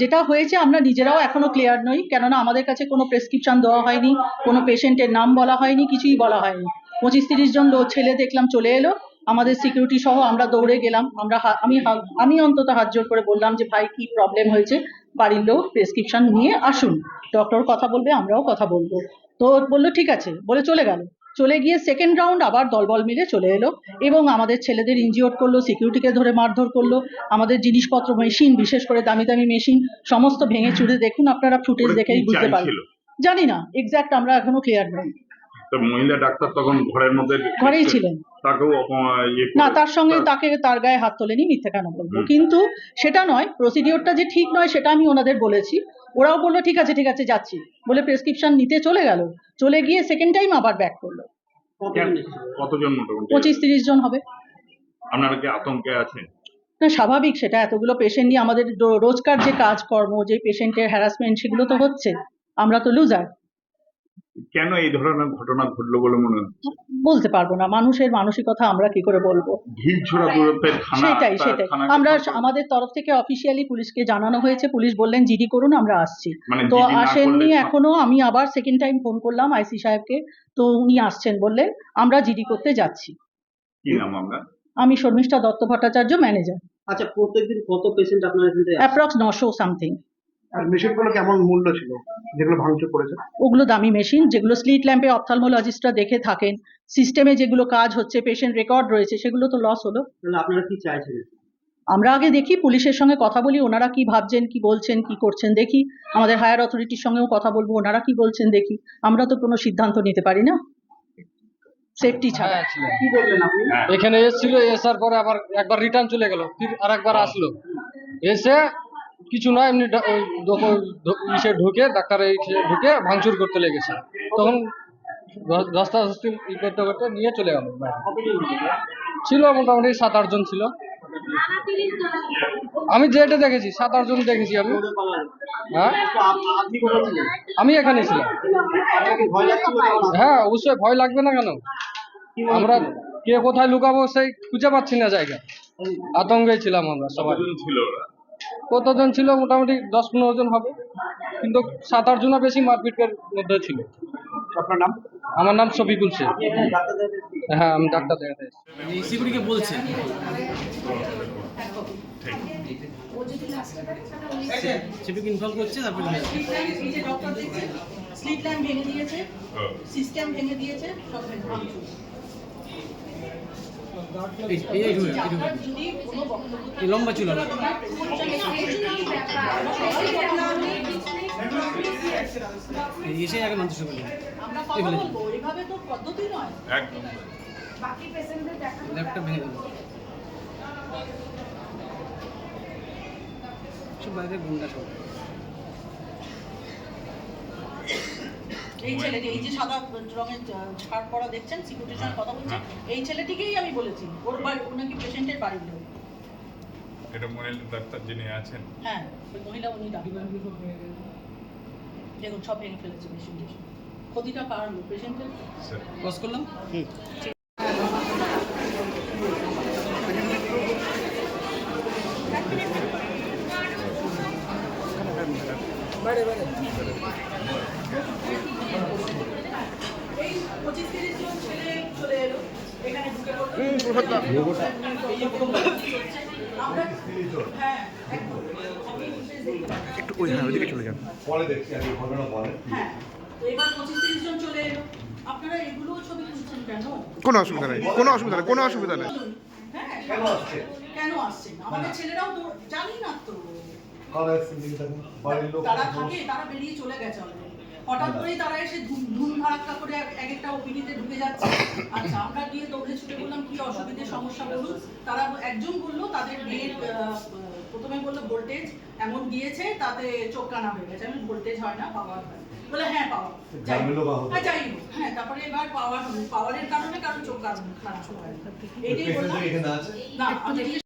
যেটা হয়েছে আমরা নিজেরাও এখনও ক্লিয়ার নই। কেননা আমাদের কাছে কোনো প্রেসক্রিপশন দেওয়া হয়নি, কোনো পেশেন্টের নাম বলা হয়নি, কিছুই বলা হয়নি। পঁচিশ তিরিশ জন ছেলে দেখলাম চলে এলো, আমাদের সিকিউরিটি সহ আমরা দৌড়ে গেলাম। আমরা আমি আমি অন্তত হাত জোর করে বললাম যে, ভাই, কি প্রবলেম হয়েছে? বাড়ির লোক প্রেসক্রিপশন নিয়ে আসুন। ডক্টর কথা বলবে, আমরাও কথা বলব। তো বলল, ঠিক আছে। বলে চলে গেল। চলে গিয়ে সেকেন্ড রাউন্ড আবার দলবল মিলে চলে এলো এবং আমাদের ছেলেদের ইনজিওর করল সিকিউরিটিকে ধরে মারধর করল আমাদের জিনিসপত্র মেশিন বিশেষ করে দামি দামি মেশিন সমস্ত ভেঙে চুরে দেখুন আপনারা ফুটেজ দেখেই বুঝতে পারবেন? জানি না এক্স্যাক্ট আমরা এখনও ক্লিয়ার নই। মহিলা ডাক্তার তখন ঘরের মধ্যে ঘরেই ছিলেন। তাকেও ইয়ে না তার সঙ্গে তাকে তার গায়ে হাত তোলেনি মিথ্যে কেন বলব? কিন্তু সেটা নয় প্রসিডিওরটা যে ঠিক নয় সেটা আমি ওনাদের বলেছি। ওরাও বলল ঠিক আছে ঠিক আছে যাচ্ছি। বলে প্রেসক্রিপশন নিতে চলে গেল। চলে গিয়ে সেকেন্ড টাইম আবার ব্যাক করল। কতজন মোটামুটি? পঁচিশ তিরিশ জন হবে। আপনারা কি আতঙ্কে আছেন? না স্বাভাবিক সেটা এতগুলো পেশেন্ট নিয়ে আমাদের রোজকার যে কাজকর্ম যে পেশেন্টের হ্যারাসমেন্ট সেগুলো তো হচ্ছে। আমরা তো লুজার কেন এই ধরনের ঘটনা ঘটলো বলে মনে হচ্ছে বলতে পারব না। মানুষের মানসিকতা আমরা কি করে বলব? ভিড় গ্রুপের থানা সেটাই সেটাই। আমরা আমাদের তরফ থেকে অফিসিয়ালি পুলিশকে জানানো হয়েছে। পুলিশ বললেন জিডি করুন আমরা আসছি। মানে তো আসেননি এখনও। আমি আবার সেকেন্ড টাইম ফোন করলাম আইসি সাহেবকে। তো উনি আসছেন বললেন আমরা জিডি করতে যাচ্ছি। কি নাম আমরা আমি শর্মিষ্ঠা দত্ত ভট্টাচার্য ম্যানেজার আচ্ছা প্রত্যেকদিন কত পেশেন্ট আপনার এখান থেকে অ্যাপ্রক্স নশো সামথিং আর মেশিনগুলো কেমন মূল্য ছিল? যেগুলো ভাঙচুর করেছে? ওগুলো দামি মেশিন যেগুলো স্লিট ল্যাম্পে অপথালমোলজিস্টরা দেখে থাকেন। সিস্টেমে যেগুলো কাজ হচ্ছে পেশেন্ট রেকর্ড রয়েছে সেগুলো তো লস হলো। তাহলে আপনারা কি চাইছেন? আমরা আগে দেখি পুলিশের সঙ্গে কথা বলি ওনারা কি ভাবছেন কি বলছেন কি করছেন দেখি। আমাদের হায়ার অথরিটির সঙ্গেও কথা বলব ওনারা কি বলছেন দেখি। আমরা তো কোনো সিদ্ধান্ত নিতে পারি না। সেফটি ছাড়া। হ্যাঁ, ছিল। কি বললেন আপনি? এখানে এসেছিল এসার পরে আবার একবার রিটার্ন চলে গেল ফির আর একবার আসলো। এসে কিছু না, এমনি ইসে ঢুকে, ডাক্তার ঢুকে ভাঙচুর করতে লেগেছে। তখন দশটি ই করতে করতে নিয়ে চলে গেল ছিল মোটামুটি সাত আটজন ছিল। আমি যেটা দেখেছি, সাত আটজন দেখেছি আমি। হ্যাঁ? আমি এখানে ছিলাম। হ্যাঁ অবশ্যই ভয় লাগবে না কেন? আমরা কে কোথায় লুকাবো সেই খুঁজে পাচ্ছি না জায়গা। আতঙ্কে ছিলাম আমরা সবাই। ছিল কতজন ছিল মোটামুটি দশ পনেরো জন হবে কিন্তু সাত আট জনা বেশি মারপিটের মধ্যে ছিল আপনার নাম আমার নাম শফিকুল শেখ দেখাতে হ্যাঁ আমি ডাক্তার দেখাতে এসেছি। করছে তারপরে ভেঙে দিয়েছে সিস্টেম ভেঙে দিয়েছে সব এই এই লম্বা ছিল না এসে আগে মানুষ বললেন আমরা কথা বলব এভাবে তো পদ্ধতি নয় একদম। ল্যাপটপ ভেঙে গেল সব বাইরে গুন্ডা সব। এই ছেলেটি এই যে সাদা রঙের ছাড় পরা দেখছেন সিকিউরিটির সঙ্গে কথা বলছে এই ছেলেটিকেই আমি বলেছি ওর বাড়ি নাকি পেশেন্টের বাড়ির লোক। এটা মহিলা ডাক্তার যিনি আছেন। হ্যাঁ ওই মহিলা উনি ডাক্তার দেখুন সব ভেঙে ফেলেছে মেশিন টেশিন ক্ষতিটা কার পেশেন্টের? পজ করলাম? এই একটু ওই হ্যাঁ ওইদিকে চলে যান। পরে দেখছি আমি ঘটনা বলেন হ্যাঁ তো এবার পঁচিশ তিরিশ জন চলে এলো। আপনারা এগুলো ছবি তুলছেন কেন? কোনো অসুবিধা নেই কোনো অসুবিধা নেই কোনো অসুবিধা নেই। হ্যাঁ কেন আসছে? কেন আসছেন আমাদের ছেলেরাও তো জানি না তো। কারা তারা থাকে তারা বেরিয়ে চলে গেছে হঠাৎ করেই তারা এসে ধুম ধুম ধারাক্কা করে এক এক একটা ওপিডিতে ঢুকে যাচ্ছে। আচ্ছা আমরা গিয়ে দৌড়ে ছুটে বললাম অসুবিধে সমস্যা বলুন তারা একজন বলল তাদের মেয়ের প্রথমে বলল ভোল্টেজ এমন গিয়েছে তাতে চোখ কানা হয়ে গেছে। আমি ভোল্টেজ হয় না পাওয়ার হয় বলে হ্যাঁ পাওয়ার যাই হোক। হ্যাঁ যাই হোক। হ্যাঁ তারপরে এবার পাওয়ার পাওয়ারের কারণে কারণ চোখ কারণ খারাপ হয় এটাই পেশেন্ট বললাম। না আমি